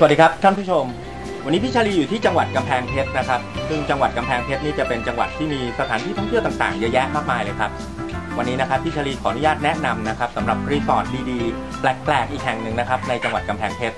สวัสดีครับท่านผู้ชม วันนี้พี่ชาลีอยู่ที่จังหวัดกำแพงเพชรนะครับซึ่งจังหวัดกำแพงเพชรนี่จะเป็นจังหวัดที่มีสถานที่ท่องเที่ยวต่างๆเยอะแยะมากมายเลยครับ วันนี้นะครับพี่ชาลีขออนุญาตแนะนำนะครับสำหรับรีสอร์ทดีๆ แปลกๆอีกแห่งหนึ่งนะครับในจังหวัดกำแพงเพชร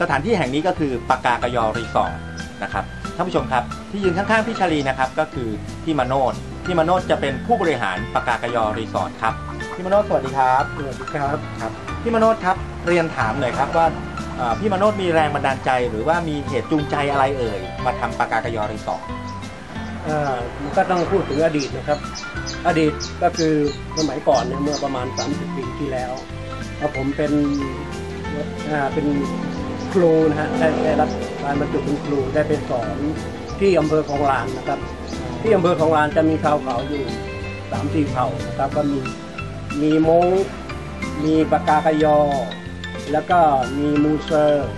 สถานที่แห่งนี้ก็คือปากากยอรีสอร์ทนะครับท่านผู้ชมครับที่ยืนข้างๆพี่ชาลีนะครับก็คือพี่มโนดพี่มโนดจะเป็นผู้บริหารปากากยอรีสอร์ทครับพี่มโนดสวัสดีครับสวัสดีครับครับพี่มโนดครับเรียนถามหน่อยครับว่าเอ่อ พี่มโนดมีแรงบันดาลใจ หรือว่ามีเหตุจูงใจอะไรเอ่ย มาทำปากากยอรีสอร์ทเอ่อมันก็ต้องพูดถึงอดีตนะครับ อดีตก็คือสมัยก่อนเนี่ยเมื่อประมาณ 30 ปีที่แล้วแล้วผมเป็นเป็นครูนะฮะได้ได้รับการบรรจุเป็นครูได้ไปสอนที่อำเภอของลานนะครับ ที่อำเภอของลานจะมีชาวเขาอยู่สามสี่เผ่านะครับก็มีมีมงมีปากากยอ แล้วก็มีมูเซอร์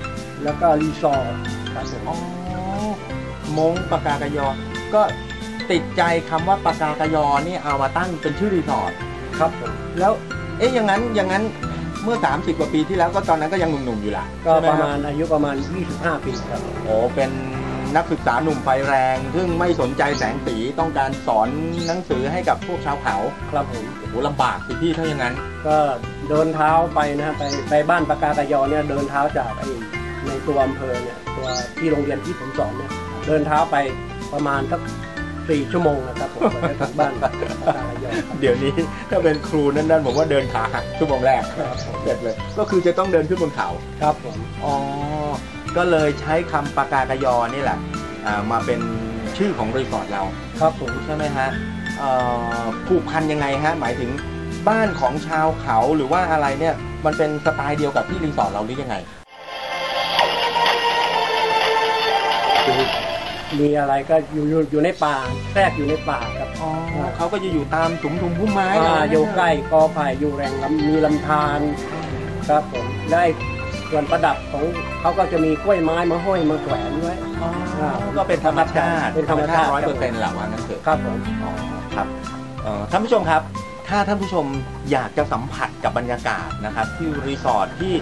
แล้วก็รีสอร์ทครับผมอ๋อมงปากากยอ ก็ติดใจคำว่าปากากยอนี่เอามาตั้งเป็นชื่อรีสอร์ทครับผมแล้วเอ๊ะอย่างนั้นอย่างนั้นเมื่อ 30 กว่าปีที่แล้วก็ตอนนั้นก็ยังหนุ่มๆอยู่ละก็ใช่ไหประคมาบณอายุประมาณ 25 ปีครับ โอ้เป็น นักศึกษาหนุ่มไฟแรง ซึ่งไม่สนใจแสงสีต้องการสอนหนังสือให้กับพวกชาวเขาครับผมโอ้โหลำบากสิพี่ถ้าอย่างนั้น ก็เดินเท้าไปนะฮะไปไปบ้านปากากยอเนี่ยเดินเท้าจากไอ้ในตัวอำเภอเนี่ยตัวที่โรงเรียนที่ผมสอนเนี่ยเดินเท้าไปประมาณสักสี่ชั่วโมงนะครับผมกว่าจะถึงบ้านปากากยอครับ เดี๋ยวนี้ถ้าเป็นครูนั่นๆผมว่าเดินขาหักชั่วโมงแรกครับผม เสร็จเลย ก็คือจะต้องเดินขึ้นบนเขา ครับผม อ๋อ ก็เลยใช้คำปากากยอนี่แหละอ่ามาเป็นชื่อของรีสอร์ทเราครับผมใช่ไหมฮะเอ่อผูกพันยังไงฮะหมายถึงบ้านของชาวเขาหรือว่าอะไรเนี่ยมันเป็นสไตล์เดียวกับที่รีสอร์ทเราหรือยังไงคือมีอะไรก็อยู่อยู่อยู่ในป่าแทรกอยู่ในป่าครับอ๋อเขาก็จะอยู่ตามสุมทุมพุ่มไม้อ่าอะไรอยู่ใกล้กอไผ่อยู่แหล่งลำมีลำธารครับผมได้ ส่วนประดับของเขาก็จะมีกล้วยไม้มาห้อยมาแขวนไว้อ๋อก็เป็นธรรมชาติเป็นธรรมชาติ ร้อยเปอร์เซ็นต์แหละว่างั้นเถอะครับผม อ๋อครับเอ่อท่านผู้ชมครับ ถ้าท่านผู้ชมอยากจะสัมผัสกับบรรยากาศนะครับที่รีสอร์ทที่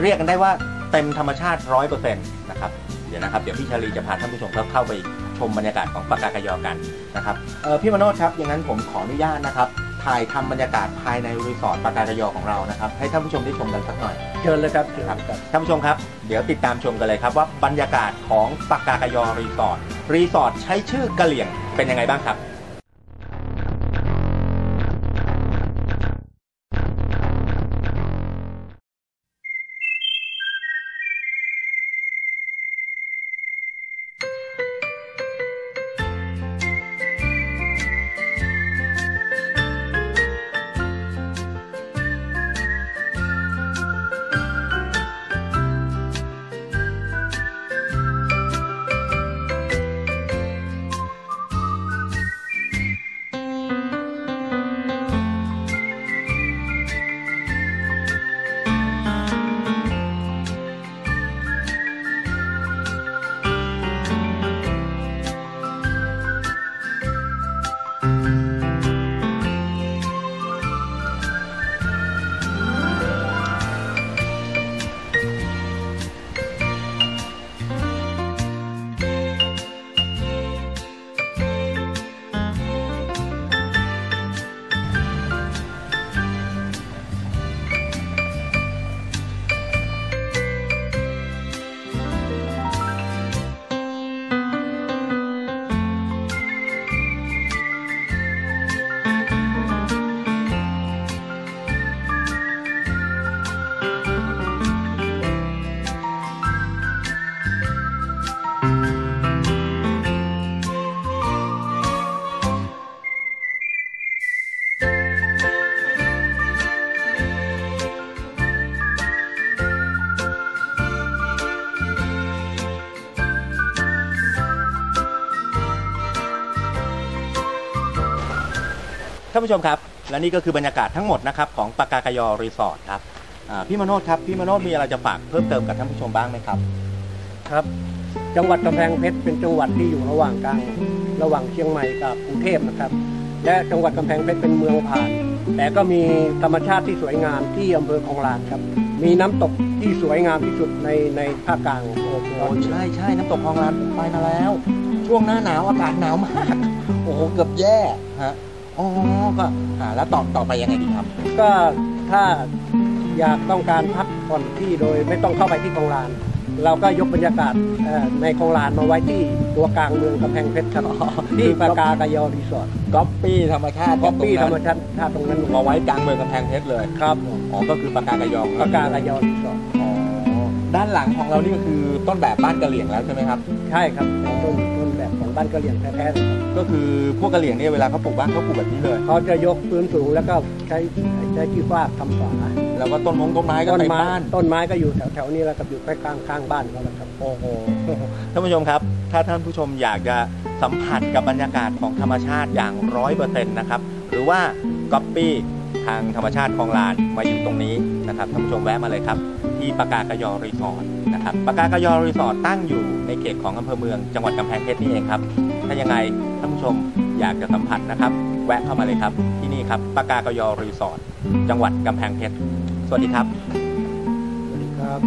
เรียกกันได้ว่าเต็มธรรมชาติร้อยเปอร์เซ็นต์นะครับเดี๋ยวนะครับเดี๋ยวพี่ชาลีจะพาท่านผู้ชมเข้าเข้าไปชมบรรยากาศของปากากยอกันนะครับเอ่อพี่มโนดครับอย่างนั้นผมขออนุญาตนะครับ ถ่ายทำบรรยากาศภายในรีสอร์ทปากากยอของเรานะครับ ให้ท่านผู้ชมได้ชมกันสักหน่อยเชิญเลยครับเชิญครับครับท่านผู้ชมครับ เดี๋ยวติดตามชมกันเลยครับว่าบรรยากาศของปากากยอรีสอร์ทรีสอร์ทใช้ชื่อกะเหลี่ยงเป็นยังไงบ้างครับ ท่านผู้ชมครับ และนี่ก็คือบรรยากาศทั้งหมดนะครับของปากากยอรีสอร์ทครับอ่าพี่มโนดครับพี่มโนดมีอะไรจะฝากเพิ่มเติมกับท่านผู้ชมบ้างไหมครับ ครับ จังหวัดกำแพงเพชรเป็นจังหวัดที่อยู่ระหว่างกลางระหว่างเชียงใหม่กับกรุงเทพนะครับ และจังหวัดกำแพงเพชรเป็นเมืองผ่าน แต่ก็มีธรรมชาติที่สวยงามที่อำเภอคลองลานครับมมีน้ำตกที่สวยงามที่สุดในในภาคกลางโอ้โหใช่ใช่น้ำตกคลองลานผมไปมาแล้ว ช่วงหน้าหนาวอากาศหนาวมาก โอ้โหเกือบแย่ฮะ อ๋อก็อ่าแล้วต่อต่อไปยังไงดีครับ ก็ถ้าอยากต้องการพักผ่อนที่โดยไม่ต้องเข้าไปที่คลองลาน เราก็ยกบรรยากาศเอ่อในคลองลานมาไว้ที่ตัวกลางเมืองกำแพงเพชรครับที่ปากากายอรีสอร์ทก๊อปปี้ธรรมชาติก๊อปปี้ธรรมชาติชาติตรงนั้นมาไว้กลางเมืองกำแพงเพชรเลย ครับอ๋อก็คือปากากายองปากากายอรีสอร์ทอ๋อ ด้านหลังของเรานี่ก็คือต้นแบบบ้านกะเหรี่ยงแล้วใช่ไหมครับ ใช่ครับต้นต้นแบบของบ้านกะเหรี่ยงแท้ๆเลยครับก็คือพวกกะเหรี่ยงเนี่ยเวลาเขาปลูกบ้านเขาปลูกแบบนี้เลย เขาจะยกพื้นสูงแล้วก็ใช้ใช้ที่ฟากทำฝาแล้วก็ต้นมงต้นไม้ก็ต้นเต็มไม้บ้าน ต้นไม้ก็อยู่แถวแถวๆนี้แล้วกับอยู่ใกล้ข้างข้างบ้านเขาแล้วครับ โอ้โห ท่านผู้ชมครับ ถ้าท่านผู้ชมอยากจะสัมผัสกับบรรยากาศของธรรมชาติอย่างร้อยเปอร์เซ็นต์นะครับ หรือว่าก๊อปปี้ ทางธรรมชาติของลานมาอยู่ตรงนี้นะครับท่านผู้ชมแวะมาเลยครับ ที่ปากากยอรีสอร์ทนะครับปากากยอรีสอร์ทตั้งอยู่ในเขตของอำเภอเมืองจังหวัดกำแพงเพชรนี่เองครับถ้ายังไงท่านผู้ชมอยากจะสัมผัสนะครับ แวะเข้ามาเลยครับที่นี่ครับปากากยอรีสอร์ทจังหวัดกำแพงเพชรสวัสดีครับสวัสดีครับ